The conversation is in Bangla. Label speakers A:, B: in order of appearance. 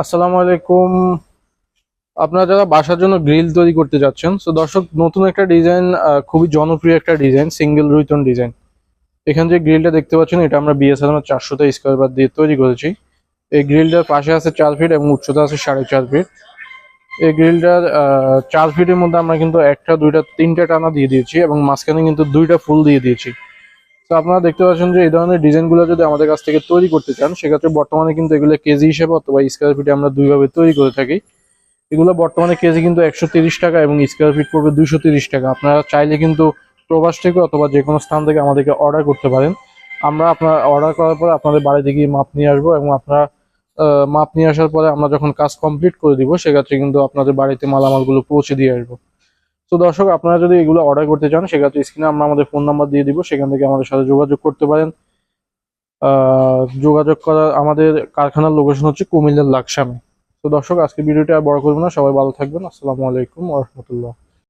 A: আসসালামু আলাইকুম। আপনারা যারা বাসার জন্য গ্রিল তৈরি করতে যাচ্ছেন সো দর্শক, নতুন একটা ডিজাইন খুবই জনপ্রিয় একটা ডিজাইন, সিঙ্গেল রুইতন ডিজাইন। এখানে যে গ্রিলটা দেখতে পাচ্ছেন, এটা আমরা বিএসএল চারশোটা স্কোয়ার বার দিয়ে তৈরি করেছি। এই গ্রিলটার পাশে আছে চার ফিট এবং উচ্চতা আছে সাড়ে চার ফিট এই গ্রিলটার চার ফিটের মধ্যে আমরা কিন্তু একটা, দুইটা, তিনটা টানা দিয়ে দিয়েছি এবং মাঝখানে কিন্তু দুইটা ফুল দিয়ে দিয়েছি। তো আপনারা দেখতে পাচ্ছেন যে এই ধরনের ডিজাইনগুলো যদি আমাদের কাছ থেকে তৈরি করতে চান, সেক্ষেত্রে বর্তমানে কিন্তু এগুলো কেজি হিসেবে অথবা স্কোয়ার ফিটে আমরা দুইভাবে তৈরি করে থাকি। এগুলো বর্তমানে কেজি কিন্তু একশো টাকা এবং স্কোয়ার ফিট পড়বে দুশো টাকা। আপনারা চাইলে কিন্তু প্রবাস থেকে অথবা যে কোনো স্থান থেকে আমাদেরকে অর্ডার করতে পারেন। আমরা আপনার অর্ডার করার পরে আপনাদের বাড়িতে গিয়ে মাপ নিয়ে আসব এবং আপনারা মাপ নিয়ে আসার পরে আমরা যখন কাজ কমপ্লিট করে দিব, সেক্ষেত্রে কিন্তু আপনাদের বাড়িতে মালামালগুলো পৌঁছে দিয়ে আসব। তো দর্শক, আপনারা যদি এগুলো অর্ডার করতে চান, সেক্ষেত্রে স্ক্রিনে আমরা আমাদের ফোন নাম্বার দিয়ে দিব, সেখান থেকে আমাদের সাথে যোগাযোগ করতে পারেন। যোগাযোগ করা আমাদের কারখানার লোকেশন হচ্ছে কুমিল্লার লাকসামে। তো দর্শক আজকে ভিডিওটা আর বড় করব না, সবাই ভালো থাকবেন। আসসালামু আলাইকুম রহমতুল্লাহ।